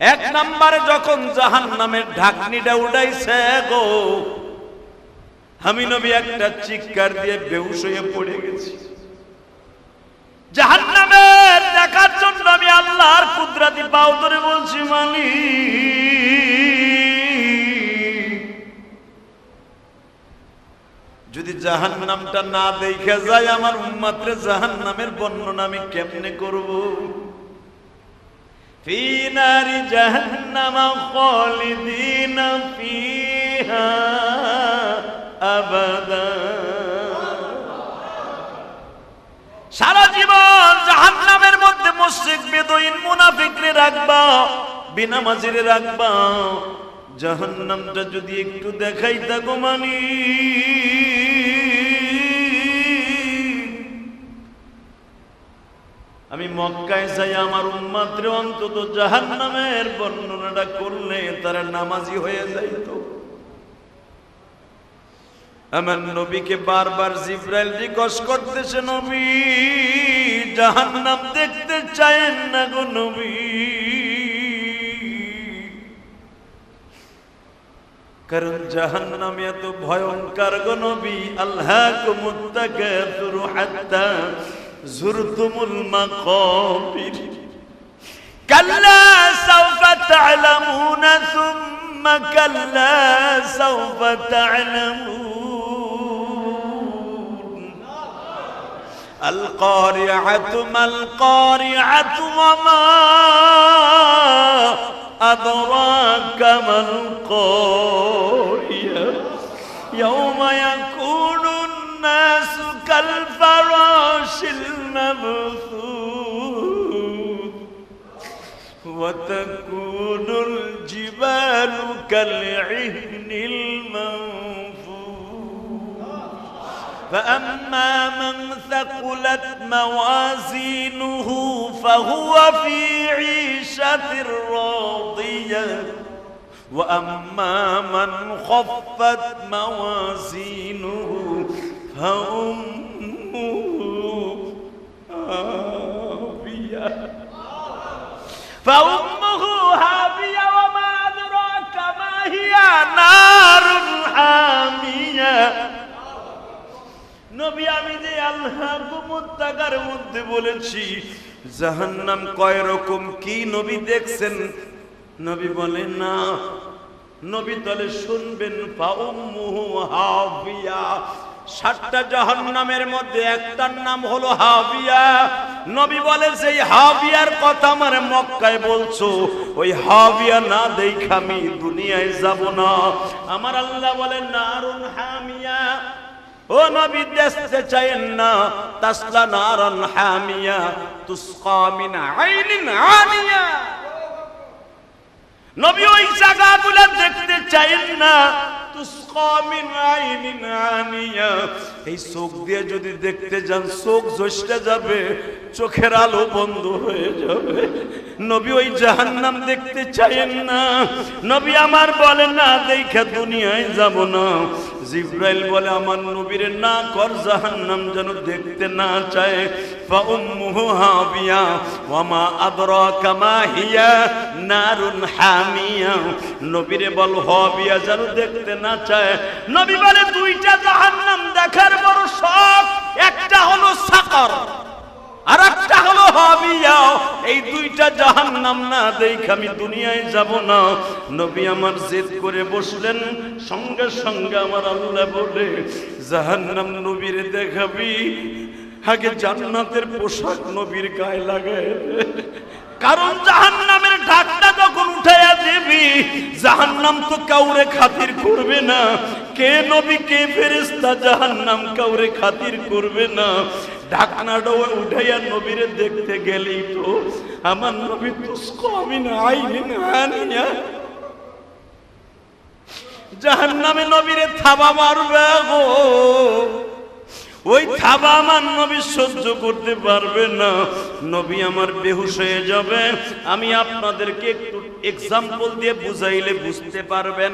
এক নম্বরে যখন জাহান নামের ঢাকনিটা উঠাইছে গো, আমি নবী একটা চিৎকার দিয়ে বেহুশ হয়ে পড়ে গেছি। জাহান নামের দেখার জন্য আমি আল্লাহর কুদরাতি পাও ধরে বলছি, মানি, যদি জাহান নামটা না দেখে যায় আমার উম্মাত্রে জাহান নামের বর্ণনা আমি কেমনে করব? في نار جهنم خالدين فيها أبدا সারা জীবন জাহান্নামের মধ্যে মুশরিক বেদইন মুনাফিকরে রাখবা বিনা মাজিরে রাখবা জাহান্নামটা যদি একটু দেখাই থাকো মানি মক্কায় যাই আমার উম্মাত্রে অন্তত জাহান্নামের বর্ণনাটা করলে তারা নামাজি হয়ে যাইতো। আমার নবীকে বারবার জিব্রাইল জিজ্ঞেস করতেছে, নবী, জাহান্নাম দেখতে চায়েন না গো নবী? কারণ জাহান্নাম এত ভয়ঙ্কর গো নবী, আল্লাহ কুমুত্তাকাতুরু হাত্তা। زرتم المقابر. كلا سوف تعلمون ثم كلا سوف تعلمون. القارعة ما القارعة وما أدراك ما القارعة. يوم يكون كالفراش المبثوث. وتكون الجبال كالعهن المنفوش فأما من ثقلت موازينه فهو في عيشة راضية. وأما من خفت موازينه فأمه هاوية فأمه هاوية وما أدراك ما هي نار حامية নবী আমি যে আল্লাহ মুত্তাকার মধ্যে বলেছি জাহান্নাম কয় রকম কি নবী দেখছেন নবী বলে না নবী তলে শুনবেন ফাউম্মুহু হাবিয়া সাতটা জাহান্নামের মধ্যে একটার নাম হলো হাবিয়া। নবী বলে সেই হাবিয়ার কথা আমার মক্কায় বলছো। ওই হাবিয়া না দেখ আমি দুনিয়ায় যাব না। আমার আল্লাহ বলেন, নারুন হামিয়া। ও নবী, দেখতে চাইেন না। তাসলা নারান হামিয়া, তুসকা মিন আইনিন আনিয়া। নবী ওই জায়গাগুলো দেখতে চাইেন না। এই চোখ দিয়ে যদি দেখতে যান, চোখ জ্বসতে যাবে, চোখের আলো বন্ধ হয়ে যাবে। নবী ওই জাহান্নাম দেখতে চাইেন না। নবী আমার বলে, না, দেখে দুনিয়ায় যাব না। জিব্রাইল বলে, আমার নবীর না কর জাহান্নাম যেন দেখতে না চায়। ফাউম্মুহু হাবিয়া ওয়ামা আদরাকা মা হিয়া নারুন হামিয়া। নবীরে বল, হাবিয়া যেন দেখতে না চায়। নবী বলে, দুইটা জাহান্নাম দেখার বড় শখ একটা হলো সাকর। আর একটা হলো হাবিয়া এই দুইটা জাহান্নাম না দেখ আমি দুনিয়ায় যাব না। নবী আমার জেদ করে বসলেন, সঙ্গে সঙ্গে আমার আল্লাহ বলে, জাহান্নাম নবীর দেখাবি? আগে জান্নাতের পোশাক নবীর গায়ে লাগায় কারণ জাহান্নামের ঢাকটা যখন উঠাইয়া দিবি, জাহান্নাম তো কাউরে খাতির করবে না। কে নবী, কে ফেরেস্তা জাহান্নাম কাউরে খাতির করবে না। ঢাকনাটা উঠাইয়া নবীরে দেখতে গেলেই তো আমার নবী তুস্ক, আমি আইনি না আনিয়া জাহান্নামে নবীরে থাবা মারবে গো। ওই থাবা আমার নবী সহ্য করতে পারবে না। নবী আমার বেহুশ হয়ে যাবে। আমি আপনাদেরকে একটু এক্সাম্পল দিয়ে বুঝাইলে বুঝতে পারবেন।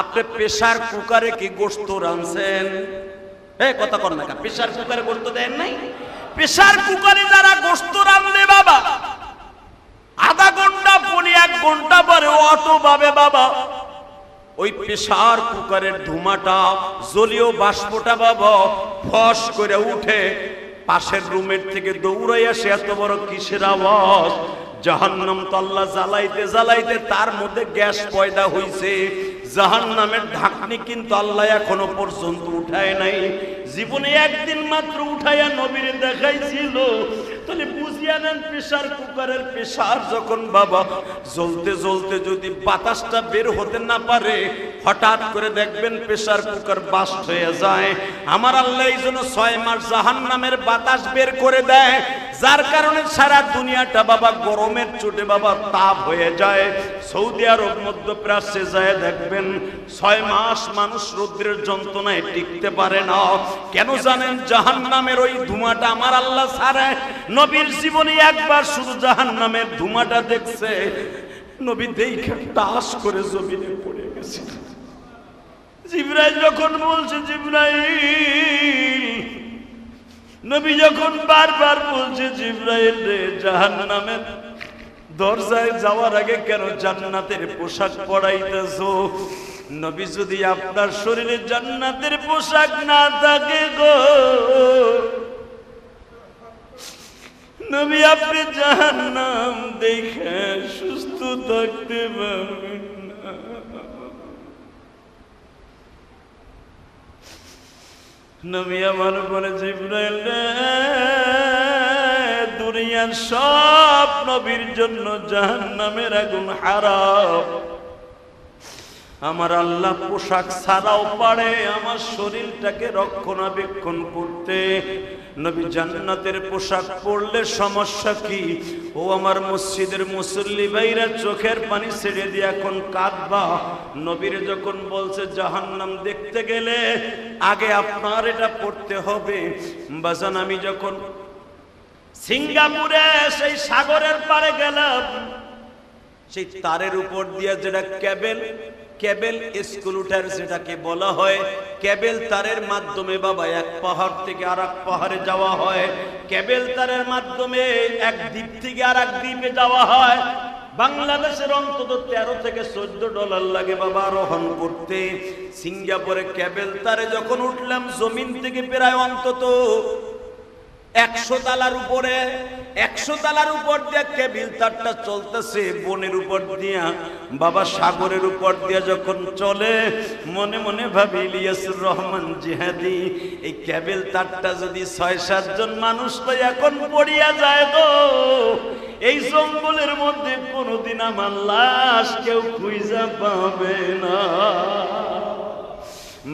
আপনি প্রেসার কুকারে কি গোস্ত রাঁধছেন? এই কথা কর না প্রেসার কুকারে গোস্ত দেন নাই? প্রেসার কুকারে যারা গোস্ত রাঁধলে বাবা আধা ঘণ্টা পরে এক ঘণ্টা পর কত ভাবে বাবা ওই প্রেসার কুকারের ধুমাটা জলীয় বাষ্পটা বাবা ফস করে উঠে পাশের রুমের থেকে দৌড়াই আসে এত বড় কিসের আওয়াজ? জাহান্নাম তো আল্লাহ জ্বালাইতে জ্বালাইতে তার মধ্যে গ্যাস পয়দা হইছে। জাহান্নামের ঢাকনি কিন্তু আল্লাহ এখনও পর্যন্ত উঠায় নাই। জীবনে একদিন মাত্র উঠাইয়া নবীরে দেখাইছিল। তাহলে বুঝিয়া নেন প্রেসার কুকারের প্রেসার যখন বাবা জ্বলতে জ্বলতে যদি বাতাসটা বের হতে না পারে, হঠাৎ করে দেখবেন প্রেসার কুকার বাস্ট হয়ে যায়। আমার আল্লাহ এই জন্য ছয় মাস জাহান নামের বাতাস বের করে দেয়। যার কারণে সারা দুনিয়াটা বাবা গরমের চোটে বাবা তাপ হয়ে যায়। সৌদি আরব মধ্যপ্রাচ্যে যায়, দেখবেন ছয় মাস মানুষ রৌদ্রের যন্ত্রণায় টিকতে পারে না। কেন জানেন জাহান নামের ওই ধুমাটা আমার আল্লাহ ছাড়ে? নবীর জীবনে একবার শুধু জাহান নামের ধুমাটা দেখছে। নবী দেখে তাস করে জমিনে পড়ে গেছে। জিব্রাইল যখন বলছে, জিব্রাইল নবী যখন বারবার বলছে জিব্রাইল রে জাহান্নামের দরজায় যাওয়ার আগে কেন জান্নাতের পোশাক পরাইতেছ? নবী যদি আপনার শরীরে জান্নাতের পোশাক না থাকে গো, নবী আপনি জাহান্নাম দেখে সুস্থ থাকতে পারবেন না নবী আমার বলে, জিব্রাইল দুনিয়ার সব নবীর জন্য জাহান্নামের আগুন আমার আল্লাহ পোশাক ছাড়াও পারে আমার শরীরটাকে রক্ষণাবেক্ষণ করতে। নবী জান্নাতের পোশাক পরলে সমস্যা কি? ও আমার মসজিদের মুসল্লি ভাইরা, চোখের পানি ছেড়ে দিয়ে এখন কাঁদবা। নবীর যখন বলছে, জাহান্নাম দেখতে গেলে আগে আপনার এটা পড়তে হবে। বাজান, আমি যখন সিঙ্গাপুরে সেই সাগরের পাড়ে গেলাম, সেই তারের উপর দিয়ে যেটা ক্যাবেল ক্যাবেল স্কুলুটার যেটাকে বলা হয়, ক্যাবেল তারের মাধ্যমে বাবা, এক পাহাড় থেকে আর এক পাহাড়ে যাওয়া হয়। ক্যাবেল তারের মাধ্যমে এক দ্বীপ থেকে আর এক দ্বীপে যাওয়া হয়। বাংলাদেশের অন্তত তেরো থেকে চোদ্দ ডলার লাগে বাবা আরোহণ করতে। সিঙ্গাপুরে ক্যাবেল তারে যখন উঠলাম, জমিন থেকে প্রায় অন্তত একশো তালার উপরে একশো তালার উপর দিয়ে কেবিল তারটা চলতেছে, বনের উপর দিয়া, বাবা সাগরের উপর দিয়া যখন চলে, মনে মনে ভাবি, ইলিয়াসুর রহমান জিহাদি, এই কেবিল তারটা যদি ছয় সাতজন মানুষ পাই এখন পড়িয়া যায় গো। এই জঙ্গলের মধ্যে কোনোদিন আমার লাশ কেউ খুঁজা পাবে না।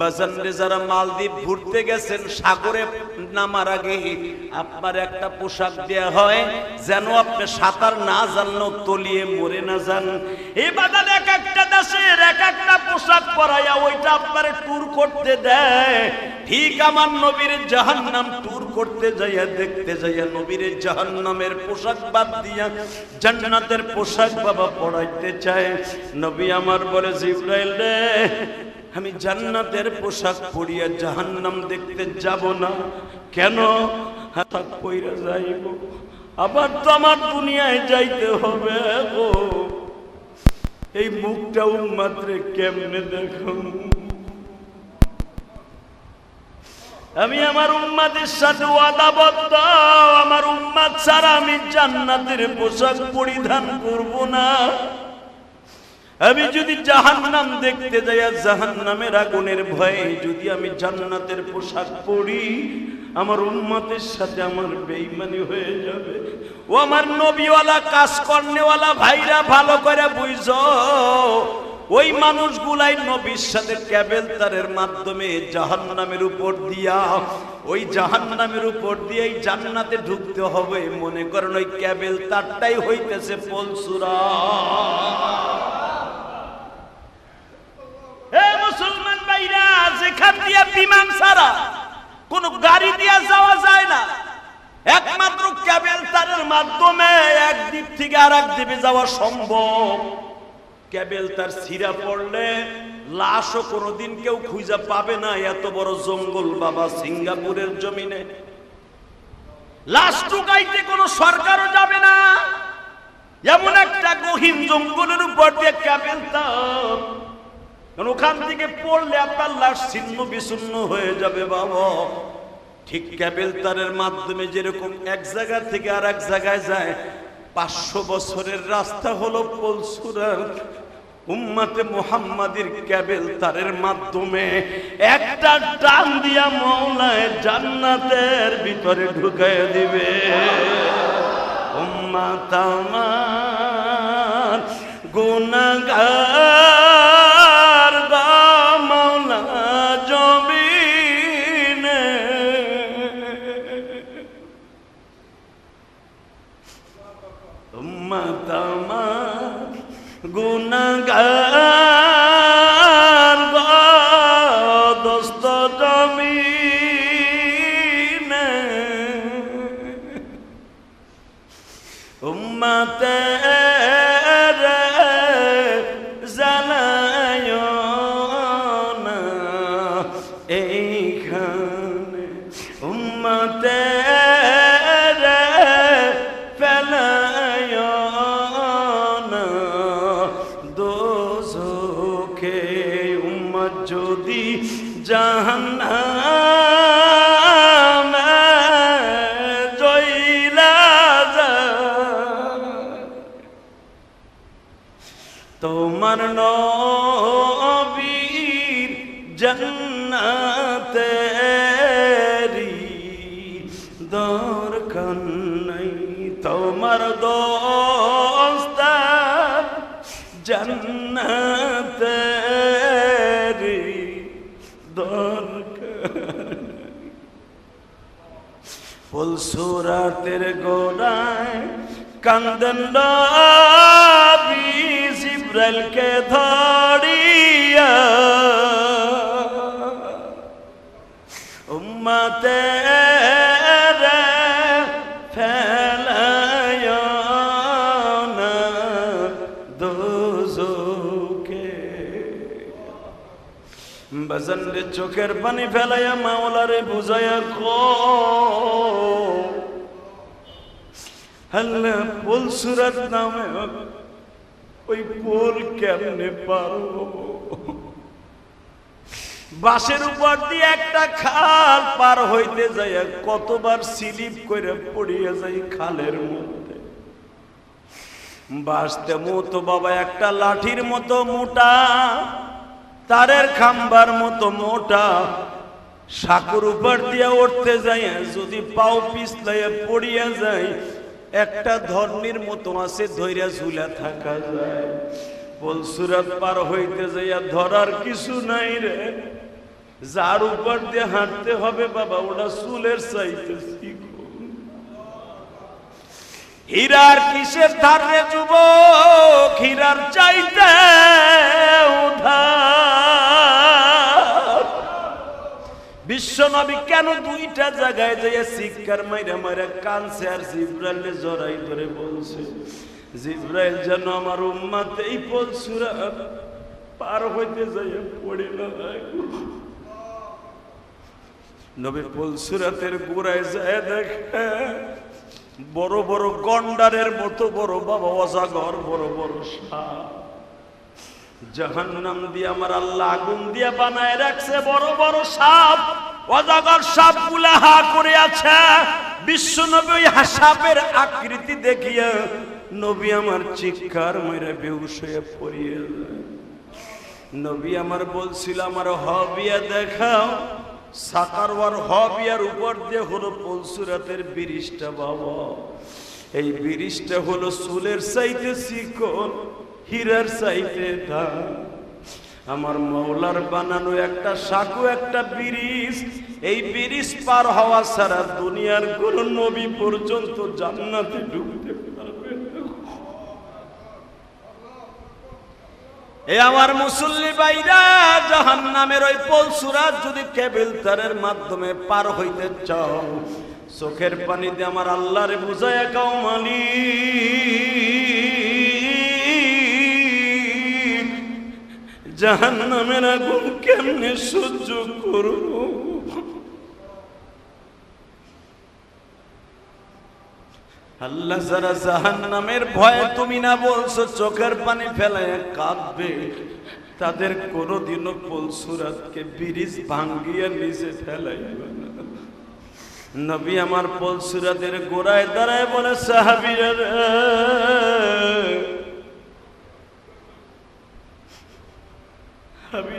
বাজানরে যারা মালদ্বীপ ঘুরতে গেছেন, সাগরে নামার আগে আপনার একটা পোশাক দেয়া হয়, যেন আপনি সাঁতার না জানলেও তলিয়ে মরে না যান। এই বাজান এক একটা দেশের এক একটা পোশাক পরাইয়া ওইটা আপনার ট্যুর করতে দেয়। ঠিক আমার নবীর জাহান্নাম ট্যুর করতে যাইয়া, দেখতে যাইয়া নবীর জাহান্নামের পোশাক বাদ দিয়া জান্নাতের পোশাক বাবা পড়াইতে চায়। নবী আমার বলে, জিব্রাইল রে আমি জান্নাতের পোশাক পরিয়া জাহান্নাম দেখতে যাব না। কেন? হাতাক পইরা যাইব। আবার তো আমার দুনিয়ায় যাইতে হবে ও এই মুখটা উন্মাত্রে কেমনে দেখো? আমি আমার উম্মাদের সাথে আমার উম্মাদ ছাড়া আমি জান্নাতের পোশাক পরিধান করব না। আমি যদি জাহান্নাম দেখতে যাই জাহান্নামের আগুনের ভয়ে যদি আমি জান্নাতের পোশাক পরি, আমার উম্মতের সাথে আমার বেইমানি হয়ে যাবে। ও আমার নবীওয়ালা, কাজ কর্নেওয়ালা ভাইরা, ভালো করে বুঝো ওই মানুষগুলাই নবীর সাথে ক্যাবেল তারের মাধ্যমে জাহান্নামের উপর দিয়া, ওই জাহান্নামের উপর দিয়েই জান্নাতে ঢুকতে হবে। মনে করেন ওই ক্যাবেল তারটাই হইতেছে পলসুরা হে না। একমাত্র মাধ্যমে থেকে আর যাওয়া সম্ভব। কেউ খুঁজে পাবে না। এত বড় জঙ্গল বাবা, সিঙ্গাপুরের জমিনে। লাশ টুকাইতে কোনো সরকারও যাবে না। এমন একটা গহীন জঙ্গলের উপর দিয়ে ক্যাবেল তার কারণ ওখান থেকে পড়লে আপনার লাশ ছিন্ন বিচ্ছিন্ন হয়ে যাবে, বাবা। ঠিক ক্যাবেল তারের মাধ্যমে যেরকম এক জায়গা থেকে আর এক জায়গায় যায়, পাঁচশো বছরের রাস্তা হলো পলসুরার উম্মাতে মুহাম্মাদির ক্যাবেল তারের মাধ্যমে। একটা টান দিয়া মৌলায় জান্নাতের ভিতরে ঢুকায় দিবে। উম্মাত আমার তোমার নবীর জন্নাতেরি দরকার নাই। তোমার দোস্তার জন্নাতেরি দরকার ফুলসুরাতের গোড়ায় কান্দন নবী জিব্রাইলকে ধরিয়া উম্মতে রে ফেলায় না দোজকে বাজান রে চোখের পানি ফেলাইয়া মাওলারে বুঝাইয়া কো হাল্লা পোল সুরাত নামে ওই পোল কেমনে পারো বাসের উপর দিয়ে একটা খাল পার হইতে যাইয়া কতবার স্লিপ করে পড়িয়া যাই খালের মধ্যে। বাসতে মতো বাবা একটা লাঠির মতো মোটা, তারের খাম্বার মতো মোটা। সাকুর উপর দিয়ে উঠতে যাই যদি পাও পিছলাইয়া পড়িয়া যায় একটা ধর্মের মতো আছে, ধৈর্য ঝুলা থাকা যায়। বল, সুরাত পার হইতে যাইয়া ধরার কিছু নাই রে। যার উপর দিয়ে হাঁটতে হবে, বাবা, ওটা চুলের চাইতে হীরার কিসের ধারে যুবক? হীরার চাইতে উধার। বিশ্ব নবী কেন দুইটা জায়গায় যাইয়া শিক্ষার মাইরা মাইরা কানছে আর জিব্রাইলে জড়াই ধরে বলছে, জিব্রাইল যেন আমার উম্মাতে এই পলসুরা পার হইতে যাইয়া পড়ে না নবী পলসুরাতের গোড়ায় যায় দেখে, বড় বড় গন্ডারের মতো বড় বাবা অজাগর বড় বড় সাপ। জাহান্নাম দিয়ে আমার আল্লাহ আগুন দিয়ে বানায় রাখছে বড় বড় সাপ। অজাগর সাপগুলা হা করে আছে বিশ্ব নবী ওই সাপের আকৃতি দেখিয়া নবী আমার চিৎকার মেরে বেহুশ হয়ে পড়িয়ে। নবী আমার বলছিল, আমার হবিয়া দেখাও সাকারওয়ার হবিয়ার উপর দিয়ে হলো পলসুরাতের বিরিশটা বাবা এই বিরিশটা হলো চুলের সাইতে শিকল, হীরার সাইতে ধান আমার মৌলার বানানো একটা সাকু, একটা বিরিশ এই বিরিশ পার হওয়া ছাড়া দুনিয়ার কোন নবী পর্যন্ত জান্নাতে ঢুকতে পারবে। এ আমার মুসল্লি বাইরা জাহান নামের ওই পলসুরাত যদি কেবিল তারের মাধ্যমে পার হইতে চাও, চোখের পানিতে আমার আল্লাহরে বুঝায় কাউ মালি জাহান নামের আগুন কেমনে সহ্য করব? আল্লাহ যারা জাহান নামের ভয়ে তুমি না বলছো, চোখের পানি ফেলায় কাঁদবে, তাদের কোনোদিনও পলসুরাতকে ব্রিজ ভাঙ্গিয়ে নিচে ফেলাইবে না। নবী আমার পলসুরাদের গোড়ায় দাঁড়ায় বলে, সাহাবিরা রে, আমি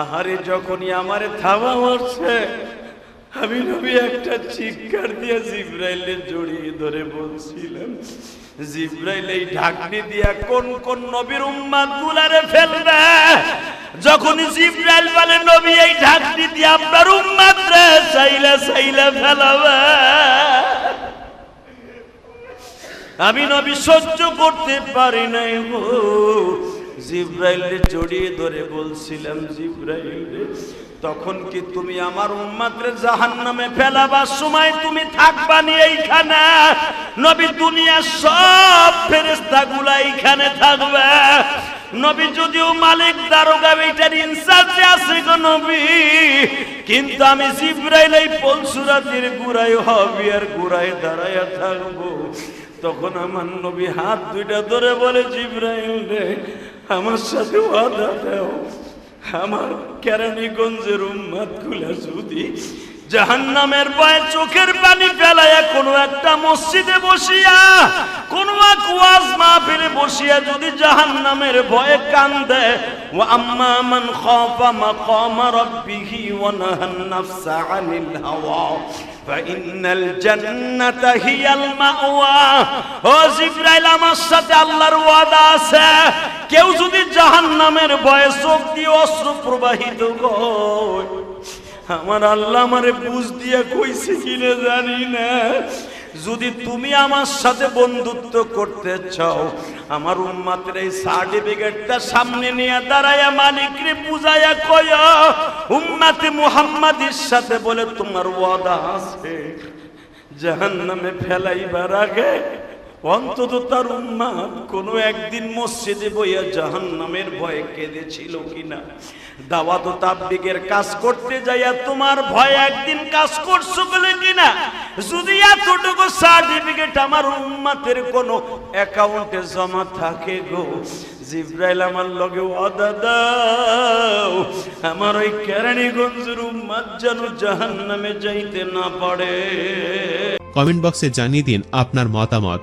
আহারে, যখনই আমারে থাবা মারছে, আমি নবী একটা চিৎকার দিয়ে জিব্রাইলে জড়িয়ে ধরে বলছিলাম, জিব্রাইল, এই ঢাকনি দিয়া কোন কোন নবীর উম্মাদ গুলারে ফেলবে? যখন জিব্রাইল বলে, নবী, এই ঢাকনি দিয়ে আপনার উম্মাদ রে চাইলে চাইলে ফেলাবে। আমি নবী সহ্য করতে পারি নাই গো। জিব্রাইল জড়িয়ে ধরে বলছিলাম, জিব্রাইল, তখন কি তুমি আমার উম্মাদরে জাহান নামে ফেলাবার সময় তুমি থাকবা নি এইখানে? নবী দুনিয়ার সব ফেরেস্তা গুলা এইখানে থাকবে। নবী যদিও মালিক, দারোগা, এইটার ইনচার্জে আছে গো নবী, কিন্তু আমি জিব্রাইল এই পলসুরাতির গুড়াই হবি আর গুড়াই দাঁড়াইয়া থাকব। তখন আমার নবী হাত দুইটা ধরে বলে, জিব্রাইল রে আমার সাথে ওয়াদা দাও। আমার কেরানীগঞ্জের উম্মাদগুলা যদি জাহান্নামের ভয়ে চোখের পানি ফেলাইয়া কোনো একটা মসজিদে বসিয়া, কোন এক ওয়াজ মাহফিলে বসিয়া যদি জাহান্নামের ভয়ে কান্দে ওয়া আম্মা মান খাফা মাকামা রাব্বিহি ওয়া নাহান নাফসা আনিল হাওয়া। فإن الجنة هي المأوى ও জিব্রাইল আমার সাথে আল্লাহর ওয়াদা আছে কেউ যদি জাহান্নামের ভয়ে চোখ দিয়ে অশ্রু প্রবাহিত হয় আমার আল্লাহ আমারে বুঝ দিয়া কইছে কিনা জানি না যদি তুমি আমার সাথে বন্ধুত্ব করতে চাও, আমার উম্মাতের এই সার্টিফিকেটটা সামনে নিয়ে দাঁড়ায়া মালিকরে বুঝাইয়া কয়, উম্মাতে মুহাম্মাদের সাথে বলে তোমার ওয়াদা আছে, জাহান্নামে ফেলাইবার আগে অন্তত তার উম্মাদ কোনো একদিন মসজিদে বইয়া জাহান্নামের ভয়ে কেঁদেছিল কিনা? দাওয়াত ও তাবলিগের কাজ করতে যাইয়া তোমার ভয় একদিন কাজ করছ বলে কিনা? যদি এতটুকু সার্টিফিকেট আমার উম্মাতের কোনো অ্যাকাউন্টে জমা থাকে গো, জিব্রাইল আমার লগে ওয়াদা দাও, আমার ওই কেরানীগঞ্জের উম্মাদ যেন জাহান্নামে যাইতে না পারে। কমেন্ট বক্সে জানিয়ে দিন আপনার মতামত।